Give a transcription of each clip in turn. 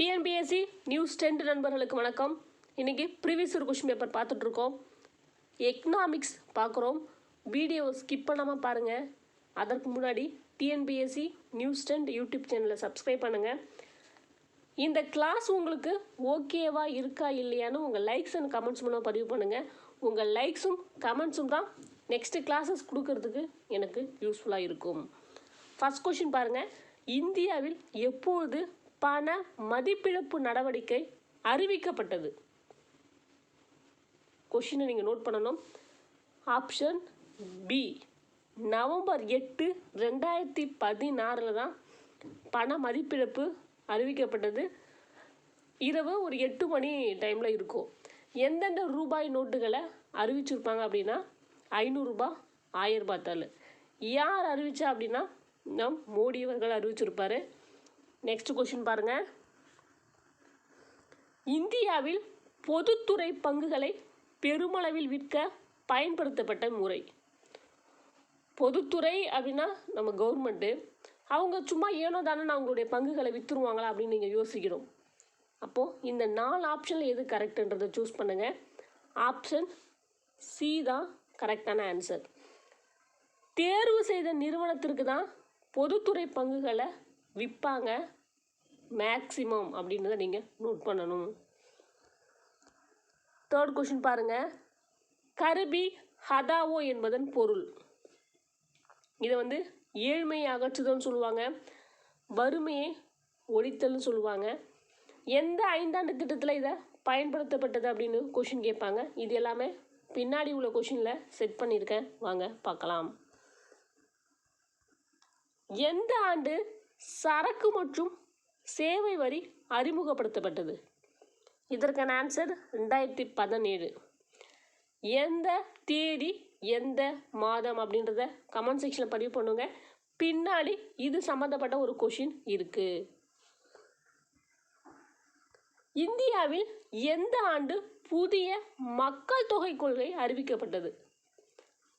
TNPSC news tent நண்பர்களுக்கு வணக்கம். இன்றைக்கி ப்ரீவியஸ் ஒரு கொஷின் பேப்பர் பார்த்துட்ருக்கோம். எக்கனாமிக்ஸ் பார்க்குறோம். வீடியோ ஸ்கிப் பண்ணாமல் பாருங்கள் அதற்கு முன்னாடி டிஎன்பிஎஸ்சி நியூஸ் டென்ட் யூடியூப் சேனலை சப்ஸ்கிரைப் பண்ணுங்கள் இந்த கிளாஸ் உங்களுக்கு ஓகேவா இருக்கா இல்லையான்னு உங்கள் லைக்ஸ் அண்ட் கமெண்ட்ஸ் மூலம் பதிவு பண்ணுங்கள் உங்கள் லைக்ஸும் கமெண்ட்ஸும் தான் நெக்ஸ்ட்டு கிளாஸஸ் கொடுக்கறதுக்கு எனக்கு யூஸ்ஃபுல்லாக இருக்கும். ஃபர்ஸ்ட் கொஷின் பாருங்கள் இந்தியாவில் எப்பொழுது பண மதிப்பிழப்பு நடவடிக்கை அறிவிக்கப்பட்டது. கொஷினை நீங்கள் நோட் பண்ணணும். ஆப்ஷன் பி நவம்பர் எட்டு ரெண்டாயிரத்தி பதினாறில் தான் பண மதிப்பிழப்பு அறிவிக்கப்பட்டது. இரவு ஒரு எட்டு மணி டைமில் இருக்கும். எந்தெந்த ரூபாய் நோட்டுகளை அறிவிச்சிருப்பாங்க அப்படின்னா ஐநூறுரூபா ஆயிரம் தாள் யார் அறிவித்தா அப்படின்னா நம் மோடி அவர்கள் அறிவிச்சிருப்பாரு. நெக்ஸ்ட் கொஷின் பாருங்கள் இந்தியாவில் பொதுத்துறை பங்குகளை பெருமளவில் விற்க பயன்படுத்தப்பட்ட முறை. பொதுத்துறை அப்படின்னா நம்ம கவர்மெண்ட்டு அவங்க சும்மா ஏனோ தானே அவங்களுடைய பங்குகளை விற்றுருவாங்களா அப்படின்னு நீங்கள் யோசிக்கணும். அப்போது இந்த நாலு ஆப்ஷனில் எது கரெக்டுன்றதை சூஸ் பண்ணுங்கள் ஆப்ஷன் சி தான் கரெக்டான ஆன்சர் தேர்வு செய்த நிறுவனத்திற்கு தான் பொதுத்துறை பங்குகளை விற்பாங்க. மேக்ஸிமம் அப்படின்றத நீங்கள் நோட் பண்ணணும். தேர்ட் கொஷின் பாருங்கள் கருபி ஹதாவோ என்பதன் பொருள். இதை வந்து ஏழ்மையை அகற்றுதல்னு சொல்லுவாங்க. வறுமையை ஒழித்தல்னு சொல்லுவாங்க. எந்த ஐந்தாண்டு திட்டத்தில் இதை பயன்படுத்தப்பட்டது அப்படின்னு கொஷின் கேட்பாங்க. இது எல்லாமே பின்னாடி உள்ள கொஷினில் செட் பண்ணியிருக்கேன். வாங்க பார்க்கலாம். எந்த ஆண்டு சரக்கு மற்றும் சேவை வரி அறிமுகப்படுத்தப்பட்டது. இதற்கான ஆன்சர் ரெண்டாயிரத்தி பதினேழு. எந்த தேதி எந்த மாதம் அப்படின்றத கமெண்ட் செக்ஷனில் பதிவு பண்ணுங்க. பின்னாடி இது சம்மந்தப்பட்ட ஒரு கொஷின் இருக்குது இந்தியாவில் எந்த ஆண்டு புதிய மக்கள் தொகை கொள்கை அறிவிக்கப்பட்டது?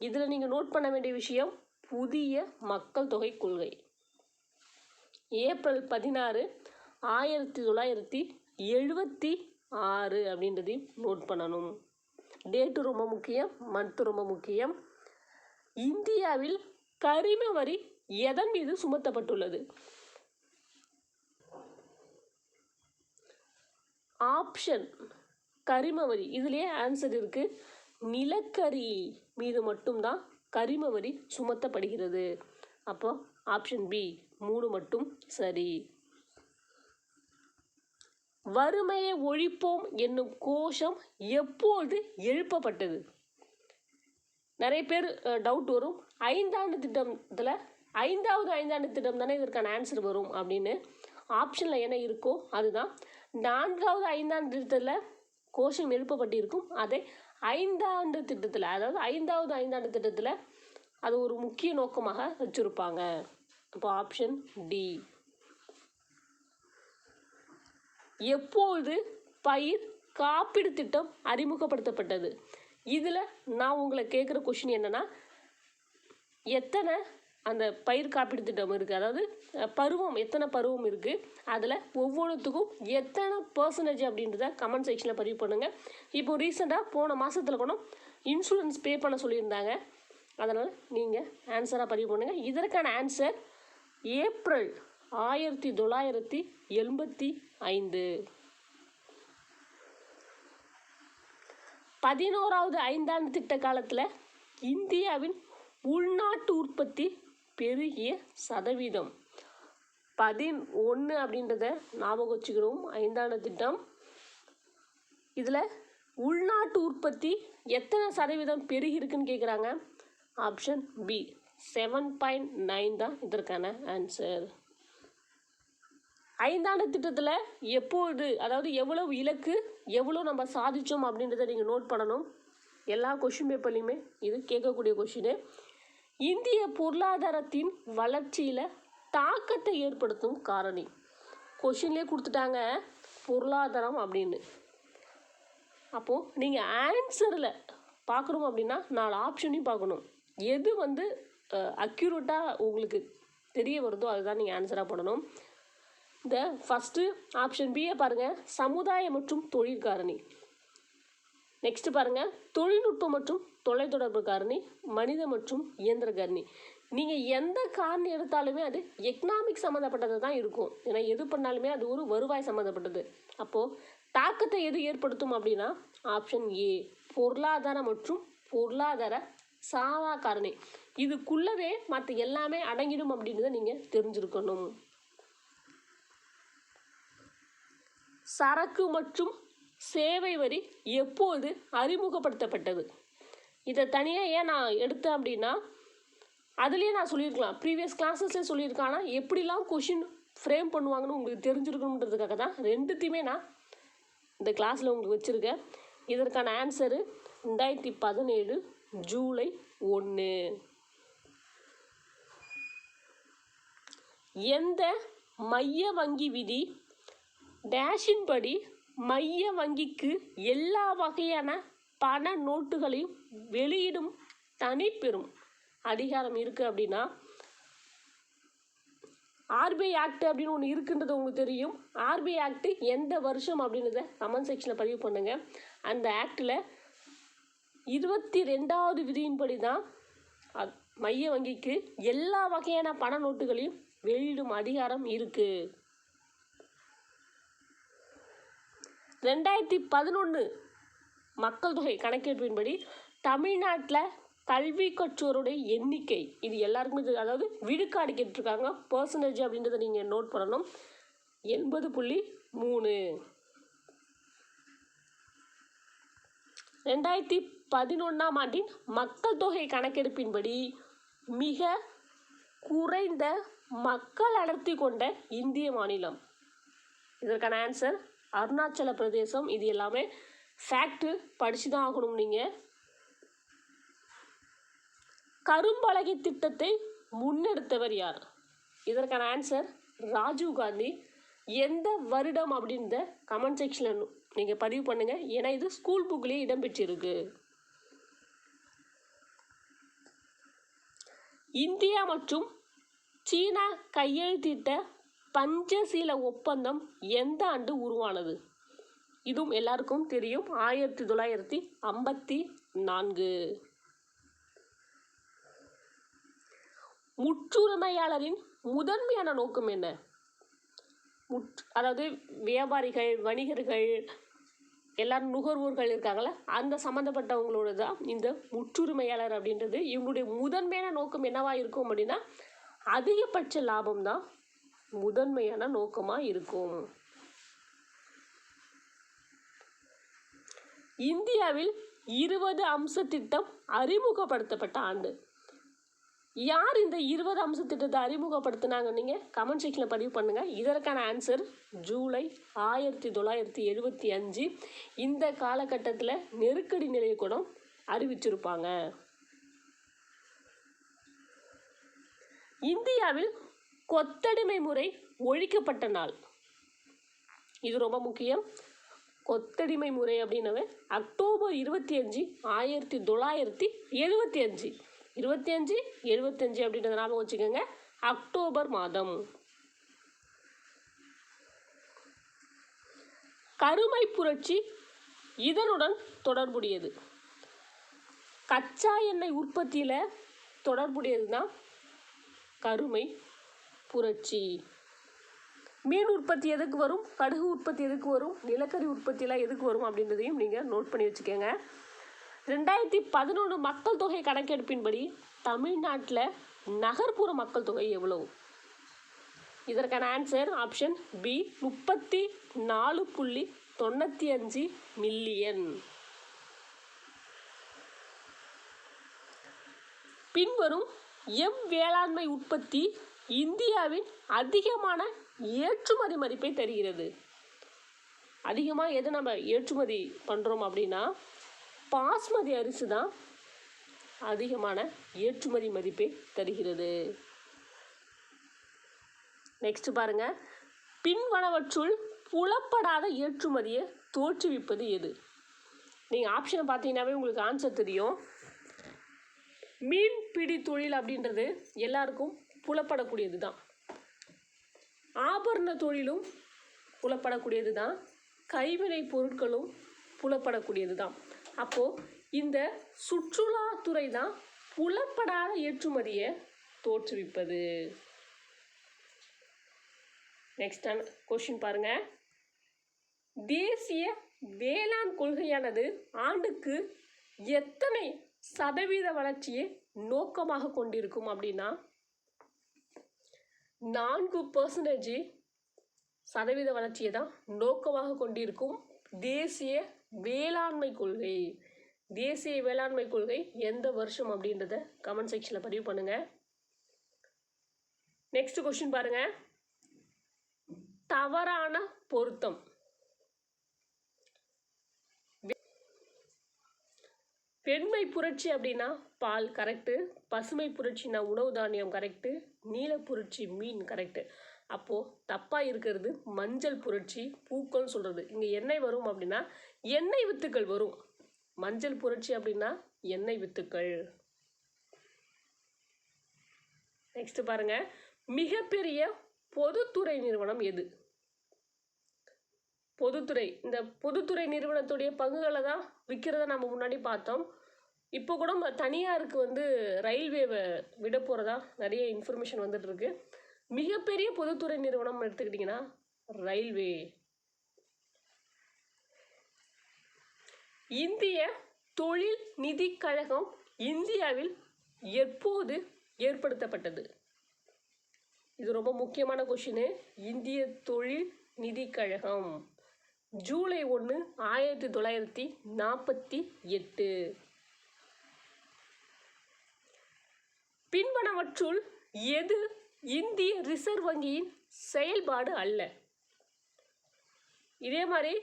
இதில் நீங்கள் நோட் பண்ண வேண்டிய விஷயம் புதிய மக்கள் தொகை கொள்கை. ஏப்ரல் பதினாறு ஆயிரத்தி தொள்ளாயிரத்தி எழுபத்தி ஆறு அப்படின்றதையும் நோட் பண்ணணும். டேட்டு ரொம்ப முக்கியம் மந்த்து ரொம்ப முக்கியம். இந்தியாவில் கரிம வரி எதன் மீது சுமத்தப்பட்டுள்ளது? ஆப்ஷன் கரிம வரி. இதுலேயே ஆன்சர் இருக்குது நிலக்கரி மீது மட்டும்தான் கரிம வரி சுமத்தப்படுகிறது. அப்போ ஆப்ஷன் பி மூணு மட்டும் சரி. வறுமையை ஒழிப்போம் என்னும் கோஷம் எப்போது எழுப்பப்பட்டது? நிறைய பேர் டவுட் வரும். ஐந்தாண்டு திட்டத்தில் ஐந்தாவது ஐந்தாண்டு திட்டம் தானே இதற்கான ஆன்சர் வரும் அப்படின்னு ஆப்ஷனில் என்ன இருக்கோ அதுதான். நான்காவது ஐந்தாண்டு திட்டத்தில் கோஷம் எழுப்பப்பட்டிருக்கும். அதை ஐந்தாண்டு திட்டத்தில் அதாவது ஐந்தாவது ஐந்தாண்டு திட்டத்தில் அது ஒரு முக்கிய நோக்கமாக வச்சுருப்பாங்க. அப்போ ஆப்ஷன் டி எப்பொழுது பயிர் காப்பீடு திட்டம் அறிமுகப்படுத்தப்பட்டது? இதில் நான் உங்களை கேட்குற கொஷின் என்னென்னா எத்தனை அந்த பயிர் காப்பீடு திட்டம் இருக்குது அதாவது பருவம் எத்தனை பருவம் இருக்குது அதில் ஒவ்வொன்றுத்துக்கும் எத்தனை பர்சன்டேஜ் அப்படின்றத கமெண்ட் செக்ஷனில் பதிவு பண்ணுங்கள் இப்போ ரீசெண்டாக போன மாதத்தில் கூட இன்சூரன்ஸ் பே பண்ண சொல்லியிருந்தாங்க. அதனால் நீங்கள் ஆன்சராக பதிவு பண்ணுங்கள் இதற்கான ஆன்சர் ஏப்ரல் ஆயிரத்தி தொள்ளாயிரத்தி எண்பத்தி ஐந்து. பதினோராவது ஐந்தாண்டு திட்ட காலத்தில் இந்தியாவின் உள்நாட்டு உற்பத்தி பெருகிய சதவீதம். பதின் ஒன்று அப்படின்றத ஞாபகம் வச்சுக்கிறோம். ஐந்தாண்டு திட்டம். இதில் உள்நாட்டு உற்பத்தி எத்தனை சதவீதம் பெருகிருக்குன்னு கேட்குறாங்க option B. Seven point nine தான் இதற்கான ஆன்சர். ஐந்தாண்டு திட்டத்தில் எப்போது அதாவது எவ்வளவு இலக்கு எவ்வளோ நம்ம சாதித்தோம் அப்படின்றத நீங்கள் நோட் பண்ணணும். எல்லா கொஷின் பேப்பர்லையுமே இது கேட்கக்கூடிய கொஷினு இந்திய பொருளாதாரத்தின் வளர்ச்சியில் தாக்கத்தை ஏற்படுத்தும் காரணி. கொஷின்லேயே கொடுத்துட்டாங்க பொருளாதாரம் அப்படின்னு. அப்போது நீங்கள் ஆன்சரில் பார்க்குறோம் அப்படின்னா நாலு ஆப்ஷனையும் பார்க்கணும். எது வந்து அக்யூரேட்டாக உங்களுக்கு தெரிய வருதோ அதுதான் நீங்கள் ஆன்சராக பண்ணணும் இந்த ஃபஸ்ட்டு ஆப்ஷன் பியை பாருங்கள் சமுதாய மற்றும் தொழில் காரணி நெக்ஸ்ட்டு பாருங்கள் தொழில்நுட்பம் மற்றும் தொலைத்தொடர்பு காரணி மனித மற்றும் இயந்திர காரணி. நீங்கள் எந்த காரணி எடுத்தாலுமே அது எக்கனாமிக் சம்மந்தப்பட்டது தான் இருக்கும். ஏன்னா எது பண்ணாலுமே அது ஒரு வருவாய் சம்மந்தப்பட்டது அப்போது தாக்கத்தை எது ஏற்படுத்தும் அப்படின்னா ஆப்ஷன் ஏ பொருளாதார மற்றும் பொருளாதார சாதா காரணி இதுக்குள்ளவே மற்ற எல்லாமே அடங்கிடும் அப்படின்றத நீங்கள் தெரிஞ்சிருக்கணும். சரக்கு மற்றும் சேவை வரி எப்போது அறிமுகப்படுத்தப்பட்டது? இதை தனியாக ஏன் நான் எடுத்தேன் அப்படின்னா அதுலேயே நான் சொல்லியிருக்கலாம். ப்ரீவியஸ் கிளாஸஸ்லேயே சொல்லியிருக்கேன். ஆனால் எப்படிலாம் கொஷின் ஃப்ரேம் பண்ணுவாங்கன்னு உங்களுக்கு தெரிஞ்சிருக்கணுன்றதுக்காக தான் ரெண்டுத்தையுமே நான் இந்த கிளாஸில் உங்களுக்கு வச்சுருக்கேன். இதற்கான ஆன்சரு ரெண்டாயிரத்தி பதினேழு ஜூலை ஒன்று எந்த மைய வங்கி விதி? டேஷின் படி மைய வங்கிக்கு எல்லா வகையான பண நோட்டுகளையும் வெளியிடும் தனிப்பெரும் அதிகாரம் இருக்குது அப்படின்னா ஆர்பிஐ ஆக்ட் அப்படின்னு ஒன்று இருக்குன்றது உங்களுக்கு தெரியும். ஆர்பிஐ ஆக்ட் எந்த வருஷம் அப்படின்றத கமெண்ட் செக்ஷனில் பதிவு பண்ணுங்கள் அந்த ஆக்டில் இருபத்தி ரெண்டாவது விதியின்படி தான் மைய வங்கிக்கு எல்லா வகையான பண நோட்டுகளையும் வெளியிடும் அதிகாரம் இருக்குது ரெண்டாயிரத்தி பதினொன்று மக்கள் தொகை கணக்கெடுப்பின்படி தமிழ்நாட்டில் கல்வி கற்றோருடைய எண்ணிக்கை இது எல்லாருக்குமே தெரியும். அதாவது விழுக்காடு கேட்டிருக்காங்க. பர்சன்டேஜ் அப்படின்றத நீங்கள் நோட் பண்ணணும். எண்பது புள்ளி மூணு. ரெண்டாயிரத்தி பதினொன்றாம் ஆண்டின் மக்கள் தொகை கணக்கெடுப்பின்படி மிக குறைந்த மக்கள் அடர்த்தி கொண்ட இந்திய மாநிலம். இதற்கான ஆன்சர் அருணாச்சல பிரதேசம். இது எல்லாமே ஃபேக்ட் படிச்சு தான் ஆகணும் நீங்கள் கரும்பலகை திட்டத்தை முன்னெடுத்தவர் யார்? இதற்கான ஆன்சர் ராஜீவ் காந்தி. எந்த வருடம் அப்படின்ற கமெண்ட் செக்ஷனில் நீங்கள் பதிவு பண்ணுங்கள் ஏன்னா இது ஸ்கூல் புக்லேயே இடம்பெற்றிருக்கு இந்தியா மற்றும் சீனா கையெழுத்திட்ட பஞ்சசீல ஒப்பந்தம் எந்த ஆண்டு உருவானது? இதுவும் எல்லாருக்கும் தெரியும். ஆயிரத்தி தொள்ளாயிரத்தி ஐம்பத்தி நான்கு. முற்றுரிமையாளரின் முதன்மையான நோக்கம் என்ன? முற் அதாவது வியாபாரிகள் வணிகர்கள் எல்லாரும் நுகர்வோர்கள் இருக்காங்களா அந்த சம்மந்தப்பட்டவங்களோட தான் இந்த முற்றுரிமையாளர் அப்படின்றது. இவங்களுடைய முதன்மையான நோக்கம் என்னவா இருக்கும் அப்படின்னா அதிகபட்ச லாபம் தான் முதன்மையான நோக்கமாக இருக்கும். இந்தியாவில் இருபது அம்ச திட்டம் அறிமுகப்படுத்தப்பட்ட ஆண்டு. யார் இந்த இருபது அம்ச திட்டத்தை அறிமுகப்படுத்தினாங்க நீங்கள் கமெண்ட் செக்ஷனில் பதிவு பண்ணுங்கள் இதற்கான ஆன்சர் ஜூலை ஆயிரத்தி தொள்ளாயிரத்தி எழுபத்தி அஞ்சு. இந்த காலகட்டத்தில் நெருக்கடி நிலையை கூட அறிவிச்சிருப்பாங்க. இந்தியாவில் கொத்தடிமை முறை ஒழிக்கப்பட்ட நாள். இது ரொம்ப முக்கியம். கொத்தடிமை முறை அப்படின்னவே அக்டோபர் இருபத்தி அஞ்சு ஆயிரத்தி தொள்ளாயிரத்தி எழுபத்தி அஞ்சு. இருபத்தி அஞ்சு எழுபத்தஞ்சு அப்படின்றத ஞாபகம் வச்சுக்கோங்க. அக்டோபர் மாதம். கருமை புரட்சி இதனுடன் தொடர்புடையது. கச்சா எண்ணெய் உற்பத்தியில் தொடர்புடையது தான் கருமை புரட்சி. மீன் உற்பத்தி எதுக்கு வரும்? கடுகு உற்பத்தி எதுக்கு வரும்? நிலக்கரி உற்பத்தியெல்லாம் எதுக்கு வரும் அப்படின்றதையும் நீங்கள் நோட் பண்ணி வச்சுக்கோங்க. ரெண்டாயிரத்தி பதினொன்று மக்கள் தொகை கணக்கெடுப்பின்படி தமிழ்நாட்டில் நகர்ப்புற மக்கள் தொகை எவ்வளவு? இதற்கான ஆன்சர் ஆப்ஷன் பி முப்பத்தி நாலு புள்ளி தொண்ணூற்றி அஞ்சு மில்லியன் பின்வரும் எம் வேளாண்மை உற்பத்தி இந்தியாவின் அதிகமான ஏற்றுமதி மதிப்பை தருகிறது. அதிகமாக எது நம்ம ஏற்றுமதி பண்ணுறோம் அப்படின்னா பாஸ்மதி அரிசி தான் அதிகமான ஏற்றுமதி மதிப்பை தருகிறது. நெக்ஸ்ட் பாருங்க. பின்வனவற்றுள் புலப்படாத ஏற்றுமதியை தோற்றுவிப்பது எது? நீங்கள் ஆப்ஷனை பார்த்தீங்கன்னாவே உங்களுக்கு ஆன்சர் தெரியும். மீன்பிடி தொழில் அப்படின்றது எல்லாருக்கும் புலப்படக்கூடியது தான். ஆபரண தொழிலும் புலப்படக்கூடியது தான். கைவினை பொருட்களும் புலப்படக்கூடியது தான். அப்போது இந்த சுற்றுலாத்துறை தான் புலப்படாத ஏற்றுமதியை தோற்றுவிப்பது. நெக்ஸ்ட் கொஷின் பாருங்க. தேசிய வேளாண் கொள்கையானது ஆண்டுக்கு எத்தனை சதவீத வளர்ச்சியை நோக்கமாக கொண்டிருக்கும் அப்படின்னா நான்கு பர்சன்டேஜ் சதவீத வளர்ச்சியை தான் நோக்கமாக கொண்டிருக்கும் தேசிய வேளாண்மை கொள்கை தேசிய வேளாண்மை கொள்கை எந்த வருஷம் அப்படின்றத கமெண்ட் செக்ஷனில் பதிவு பண்ணுங்க. நெக்ஸ்ட் கொஸ்டின் பாருங்க. தவறான பொருத்தம். வெண்மை புரட்சி அப்படின்னா பால் கரெக்டு பசுமை புரட்சினா உணவு தானியம் கரெக்டு நீல புரட்சி மீன் கரெக்டு அப்போது தப்பாக இருக்கிறது மஞ்சள் புரட்சி பூக்கள்னு சொல்கிறது இங்கே எண்ணெய் வரும் அப்படின்னா எண்ணெய் வித்துக்கள் வரும். மஞ்சள் புரட்சி அப்படின்னா எண்ணெய் வித்துக்கள். நெக்ஸ்ட் பாருங்க. மிகப்பெரிய பொதுத்துறை நிறுவனம் எது? பொதுத்துறை. இந்த பொதுத்துறை நிறுவனத்துடைய பங்குகளை தான் விற்கிறத நம்ம முன்னாடி பார்த்தோம். இப்போ கூட தனியாருக்கு வந்து ரயில்வேவை விட போகிறதா நிறைய இன்ஃபர்மேஷன் வந்துட்டு இருக்கு. மிகப்பெரிய பொதுத்துறை நிறுவனம் எடுத்துக்கிட்டிங்கன்னா ரயில்வே. இந்திய தொழில் நிதி கழகம் இந்தியாவில் எப்போது ஏற்படுத்தப்பட்டது? இது ரொம்ப முக்கியமான கொஷினு இந்திய தொழில் நிதி கழகம் ஜூலை ஒன்று ஆயிரத்தி தொள்ளாயிரத்தி நாற்பத்தி எட்டு. பின்பனவற்றுள் எது இந்திய ரிசர்வ் வங்கியின் செயல்பாடு அல்ல. இதே மாதிரி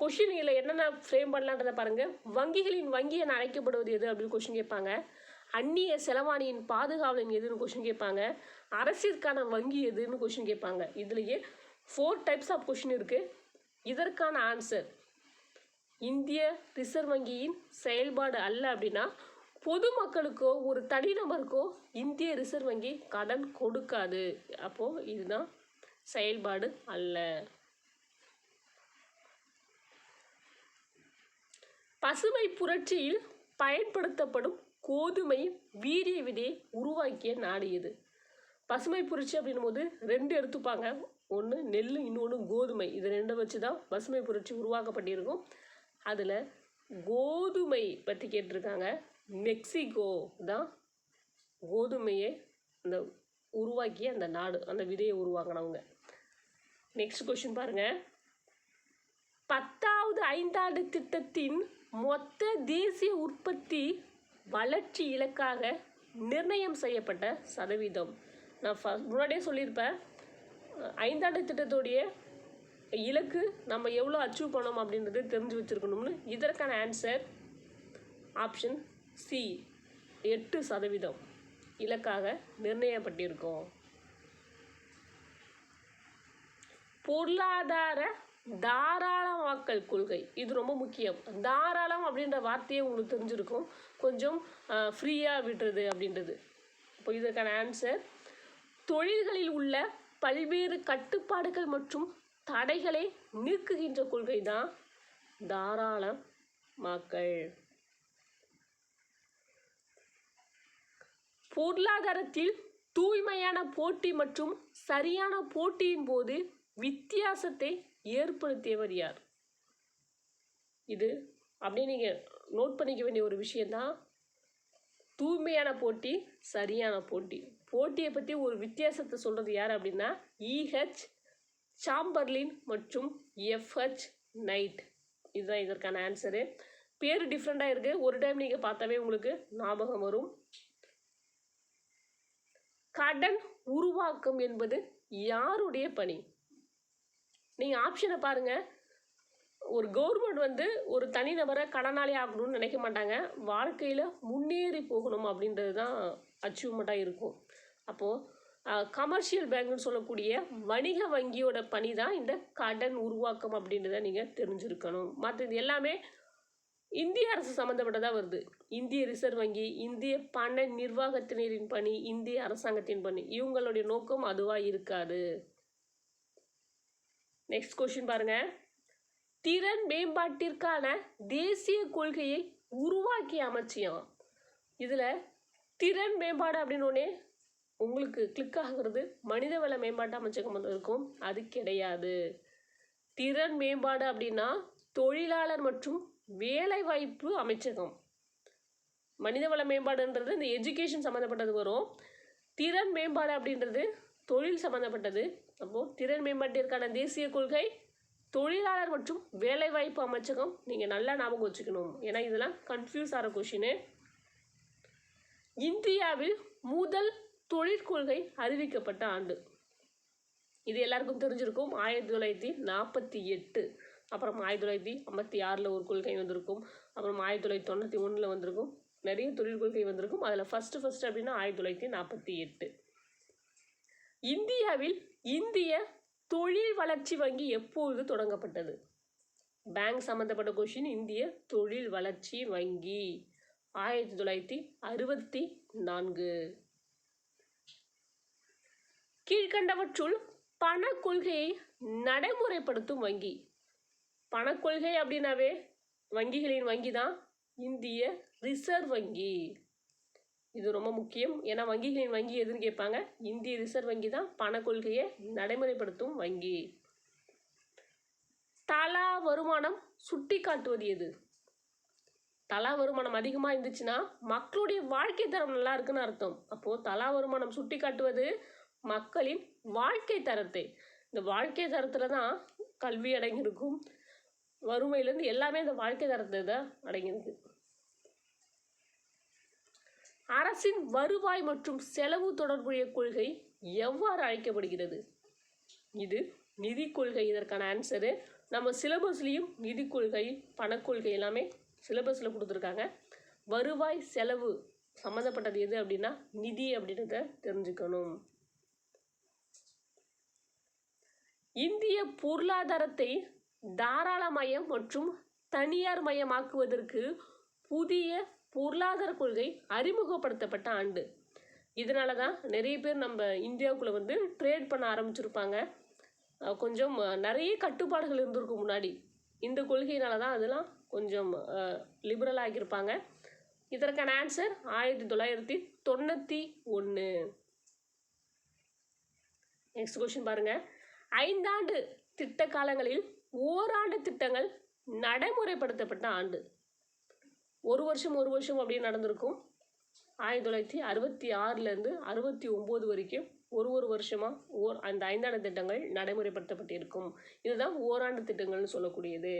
கொஷின்களில் என்னென்ன ஃப்ரேம் பண்ணலான்றதை பாருங்கள் வங்கிகளின் வங்கி என அழைக்கப்படுவது எது அப்படின்னு கொஷின் கேட்பாங்க. அந்நிய செலவாணியின் பாதுகாவலன் எதுன்னு கொஷின் கேட்பாங்க. அரசிற்கான வங்கி எதுன்னு கொஷின் கேட்பாங்க. இதுலேயே ஃபோர் டைப்ஸ் ஆஃப் கொஷின் இருக்குது இதற்கான ஆன்சர் இந்திய ரிசர்வ் வங்கியின் செயல்பாடு அல்ல அப்படின்னா பொதுமக்களுக்கோ ஒரு தனிநபருக்கோ இந்திய ரிசர்வ் வங்கி கடன் கொடுக்காது. அப்போது இதுதான் செயல்பாடு அல்ல. பசுமை புரட்சியில் பயன்படுத்தப்படும் கோதுமை வீரிய விதையை உருவாக்கிய நாடு இது. பசுமை புரட்சி அப்படின்னும் போது ரெண்டு எடுத்துப்பாங்க. ஒன்று நெல் இன்னொன்று கோதுமை. இது ரெண்டை வச்சு தான் பசுமை புரட்சி உருவாக்கப்பட்டிருக்கும். அதில் கோதுமை பற்றி கேட்டிருக்காங்க. மெக்சிகோ தான் கோதுமையை அந்த உருவாக்கிய அந்த நாடு அந்த விதையை உருவாக்கினவங்க நெக்ஸ்ட் கொஷின் பாருங்கள் பத்தாவது ஐந்தாண்டு திட்டத்தின் மொத்த தேசிய உற்பத்தி வளர்ச்சி இலக்காக நிர்ணயம் செய்யப்பட்ட சதவீதம். நான் ஃப முன்னாடியே சொல்லியிருப்பேன். ஐந்தாண்டு திட்டத்துடைய இலக்கு நம்ம எவ்வளோ அச்சீவ் பண்ணோம் அப்படின்றது தெரிஞ்சு வச்சுருக்கணும்னு. இதற்கான ஆன்சர் ஆப்ஷன் சி எட்டு சதவீதம் இலக்காக நிர்ணயப்பட்டிருக்கும் பொருளாதார தாராளமாக்கல் கொள்கை. இது ரொம்ப முக்கியம். தாராளம் அப்படின்ற வார்த்தையே உங்களுக்கு தெரிஞ்சிருக்கும். கொஞ்சம் ஃப்ரீயாக விடுறது அப்படின்றது. இப்போ இதற்கான ஆன்சர் தொழில்களில் உள்ள பல்வேறு கட்டுப்பாடுகள் மற்றும் தடைகளை நீக்குகின்ற கொள்கை தான் தாராளமாக்கல் பொருளாதாரத்தில் தூய்மையான போட்டி மற்றும் சரியான போட்டியின் போது வித்தியாசத்தை ஏற்படுத்தியவர் யார்? இது அப்படியே நீங்கள் நோட் பண்ணிக்க வேண்டிய ஒரு விஷயந்தான் தூய்மையான போட்டி சரியான போட்டி. போட்டியை பற்றி ஒரு வித்தியாசத்தை சொல்கிறது யார் அப்படின்னா இஹெச் சாம்பர்லின் மற்றும் எஃப்ஹெச் நைட் இதுதான் இதற்கான ஆன்சரு பேர் டிஃப்ரெண்ட்டாக இருக்குது ஒரு டைம் நீங்கள் பார்த்தாவே உங்களுக்கு ஞாபகம் வரும். கடன் உருவாக்கம் என்பது யாருடைய பணி? நீங்கள் ஆப்ஷனை பாருங்கள் ஒரு கவர்மெண்ட் வந்து ஒரு தனிநபரை கடனாளி ஆகணும்னு நினைக்க மாட்டாங்க. வாழ்க்கையில் முன்னேறி போகணும் அப்படின்றது தான் அச்சீவ்மெண்ட்டாக இருக்கும். அப்போது கமர்ஷியல் பேங்க்னு சொல்லக்கூடிய வணிக வங்கியோட பணி தான் இந்த கடன் உருவாக்கம் அப்படின்றத நீங்கள் தெரிஞ்சிருக்கணும். மற்றது எல்லாமே இந்திய அரசு சம்மந்தப்பட்டதாக வருது? இந்திய ரிசர்வ் வங்கி இந்திய பண நிர்வாகத்தினரின் பணி இந்திய அரசாங்கத்தின் பணி இவங்களுடைய நோக்கம் அதுவாக இருக்காது. நெக்ஸ்ட் கொஷின் பாருங்க. திறன் மேம்பாட்டிற்கான தேசிய கொள்கையை உருவாக்கிய அமைச்சியம் இதில் திறன் மேம்பாடு அப்படின்னோடனே உங்களுக்கு கிளிக் ஆகுறது. மனிதவள மேம்பாட்டு அமைச்சகம் இருக்கும். அது கிடையாது. திறன் மேம்பாடு அப்படின்னா தொழிலாளர் மற்றும் வேலைவாய்ப்பு அமைச்சகம். மனிதவள மேம்பாடுன்றது இந்த எஜுகேஷன் சம்மந்தப்பட்டது வரும். திறன் மேம்பாடு அப்படின்றது தொழில் சம்மந்தப்பட்டது அப்போது திறன் மேம்பாட்டிற்கான தேசிய கொள்கை தொழிலாளர் மற்றும் வேலைவாய்ப்பு அமைச்சகம் நீங்கள் நல்லா ஞாபகம் வச்சுக்கணும். ஏன்னா இதெல்லாம் கன்ஃபியூஸ் ஆகிற கொஷினு இந்தியாவில் முதல் தொழிற்கொள்கை அறிவிக்கப்பட்ட ஆண்டு. இது எல்லாருக்கும் தெரிஞ்சிருக்கும். ஆயிரத்தி தொள்ளாயிரத்தி நாற்பத்தி எட்டு. அப்புறம் ஆயிரத்தி தொள்ளாயிரத்தி ஐம்பத்தி ஆறில் ஒரு கொள்கை வந்திருக்கும். அப்புறம் ஆயிரத்தி தொள்ளாயிரத்தி தொண்ணூற்றி ஒன்றில் வந்திருக்கும். நிறைய தொழில் கொள்கை வந்திருக்கும். அதில் ஃபஸ்ட்டு ஃபஸ்ட்டு அப்படின்னா ஆயிரத்தி தொள்ளாயிரத்தி நாற்பத்தி எட்டு. இந்தியாவில் இந்திய தொழில் வளர்ச்சி வங்கி எப்பொழுது தொடங்கப்பட்டது? பேங்க் சம்மந்தப்பட்ட கொஷின் இந்திய தொழில் வளர்ச்சி வங்கி. ஆயிரத்தி தொள்ளாயிரத்தி அறுபத்தி நான்கு. கீழ்கண்டவற்றுள் பண கொள்கையை நடைமுறைப்படுத்தும் வங்கி. பணக்கொள்கை அப்படின்னாவே வங்கிகளின் வங்கி தான் இந்திய ரிசர்வ் வங்கி. இது ரொம்ப முக்கியம். ஏன்னா வங்கிகளின் வங்கி எதுன்னு கேட்பாங்க? இந்திய ரிசர்வ் வங்கி தான் பண கொள்கையை நடைமுறைப்படுத்தும் வங்கி. தலா வருமானம் சுட்டி காட்டுவது எது? தலா வருமானம் அதிகமாக இருந்துச்சுன்னா மக்களுடைய வாழ்க்கை தரம் நல்லா இருக்குன்னு அர்த்தம். அப்போது தலா வருமானம் சுட்டி காட்டுவது மக்களின் வாழ்க்கை தரத்தை. இந்த வாழ்க்கை தரத்தில் தான் கல்வி அடங்கியிருக்கும். வறுமையிலேருந்து எல்லாமே இந்த வாழ்க்கை தரத்தை தான் அடங்கியிருக்கு. அரசின் வருவாய் மற்றும் செலவு தொடர்புடைய கொள்கை எவ்வாறு அழைக்கப்படுகிறது? இது நிதி கொள்கை. இதற்கான ஆன்சரு நம்ம சிலபஸ்லேயும் நிதி கொள்கை பணக்கொள்கை எல்லாமே சிலபஸில் கொடுத்துருக்காங்க. வருவாய் செலவு சம்மந்தப்பட்டது எது அப்படின்னா நிதி அப்படின்றத தெரிஞ்சுக்கணும். இந்திய பொருளாதாரத்தை தாராளமயம் மற்றும் தனியார் மயமாக்குவதற்கு புதிய பொருளாதார கொள்கை அறிமுகப்படுத்தப்பட்ட ஆண்டு. இதனால தான் நிறைய பேர் நம்ம இந்தியாவுக்குள்ளே வந்து ட்ரேட் பண்ண ஆரம்பிச்சிருப்பாங்க. கொஞ்சம் நிறைய கட்டுப்பாடுகள் இருந்திருக்கும் முன்னாடி. இந்த கொள்கையினால தான் அதெல்லாம் கொஞ்சம் லிபரல் ஆகியிருப்பாங்க. இதற்கான ஆன்சர் ஆயிரத்தி தொள்ளாயிரத்தி தொண்ணூற்றி ஒன்று நெக்ஸ்ட் கொஷின் பாருங்கள் ஐந்தாண்டு திட்ட காலங்களில் ஓராண்டு திட்டங்கள் நடைமுறைப்படுத்தப்பட்ட ஆண்டு. ஒரு வருஷம் ஒரு வருஷம் அப்படின்னு நடந்திருக்கும். ஆயிரத்தி தொள்ளாயிரத்தி அறுபத்தி ஆறுலேருந்து அறுபத்தி ஒம்பது வரைக்கும் ஒரு ஒரு வருஷமாக ஓர் அந்த ஐந்தாண்டு திட்டங்கள் நடைமுறைப்படுத்தப்பட்டிருக்கும். இதுதான் ஓராண்டு திட்டங்கள்னு சொல்லக்கூடியது.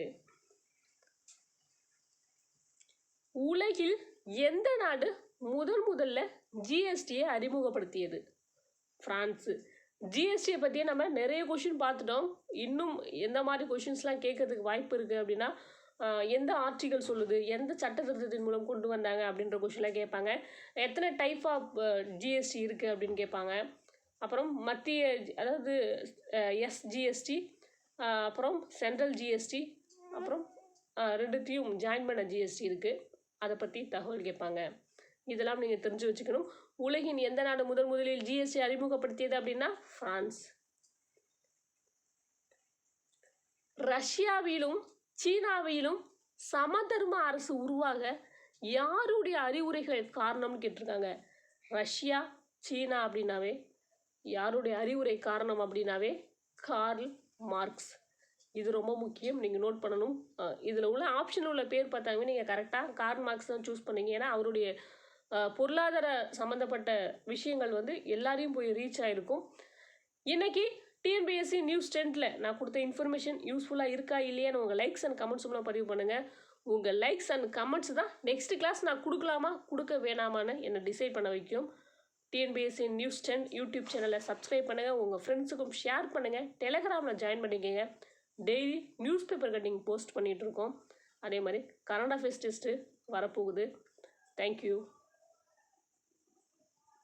உலகில் எந்த நாடு முதல் முதல்ல ஜிஎஸ்டியை அறிமுகப்படுத்தியது? ஃப்ரான்ஸு ஜிஎஸ்டியை பற்றியே நம்ம நிறைய கொஷின் பார்த்துட்டோம். இன்னும் எந்த மாதிரி கொஷின்ஸ்லாம் கேட்கறதுக்கு வாய்ப்பு இருக்குது அப்படின்னா எந்த ஆர்டிகல் சொல்லுது எந்த சட்ட திருத்தத்தின் மூலம் கொண்டு வந்தாங்க அப்படின்ற கொஷின்லாம் கேட்பாங்க. எத்தனை டைப் ஆஃப் ஜிஎஸ்டி இருக்குது அப்படின்னு கேட்பாங்க. அப்புறம் மத்திய அதாவது எஸ்ஜிஎஸ்டி அப்புறம் சென்ட்ரல் ஜிஎஸ்டி அப்புறம் ரெண்டுத்தையும் ஜாயின் பண்ண ஜிஎஸ்டி இருக்குது அதை பற்றி தகவல் கேட்பாங்க. இதெல்லாம் நீங்கள் தெரிஞ்சு வச்சுக்கணும். உலகின் எந்த நாடு முதல் முதலில் ஜிஎஸ்டி அறிமுகப்படுத்தியது அப்படின்னா ஃப்ரான்ஸ் ரஷ்யாவிலும் சீனாவிலும் சமதர்ம அரசு உருவாக யாருடைய அறிவுரைகள் காரணம்னு கேட்டிருக்காங்க? ரஷ்யா சீனா அப்படின்னாவே? யாருடைய அறிவுரை காரணம் அப்படின்னாவே? Karl Marx. இது ரொம்ப முக்கியம் நீங்கள் நோட் பண்ணணும். இதில் உள்ள ஆப்ஷனில் உள்ள பேர் பார்த்தாங்க நீங்கள் கரெக்டாக கார்ல் மார்க்ஸ் தான் சூஸ் பண்ணீங்க. ஏன்னா அவருடைய பொருளாதார சம்மந்தப்பட்ட விஷயங்கள் வந்து எல்லாரையும் போய் ரீச் ஆகிருக்கும் இன்றைக்கி டிஎன்பிஎஸ்சி நியூஸ் டென்த்தில் நான் கொடுத்த இன்ஃபர்மேஷன் யூஸ்ஃபுல்லாக இருக்கா இல்லையான்னு உங்கள் லைக்ஸ் அண்ட் கமெண்ட்ஸ் மூலம் பதிவு பண்ணுங்கள் உங்கள் லைக்ஸ் அண்ட் கமெண்ட்ஸ் தான் நெக்ஸ்ட் கிளாஸ் நான் கொடுக்கலாமா? கொடுக்க வேணாமான்னு என்னை டிசைட் பண்ண வைக்கும். டிஎன்பிஎஸ்சி நியூஸ் டென் யூடியூப் சேனலை சப்ஸ்கிரைப் பண்ணுங்கள் உங்கள் ஃப்ரெண்ட்ஸுக்கும் ஷேர் பண்ணுங்கள் டெலகிராமில் ஜாயின் பண்ணிக்கோங்க. Daily news paper cutting post பண்ணிகிட்ருக்கோம் அதே மாதிரி கரண்ட் அஃபேர்ஸ் டெஸ்ட்டு வரப்போகுது. Thank you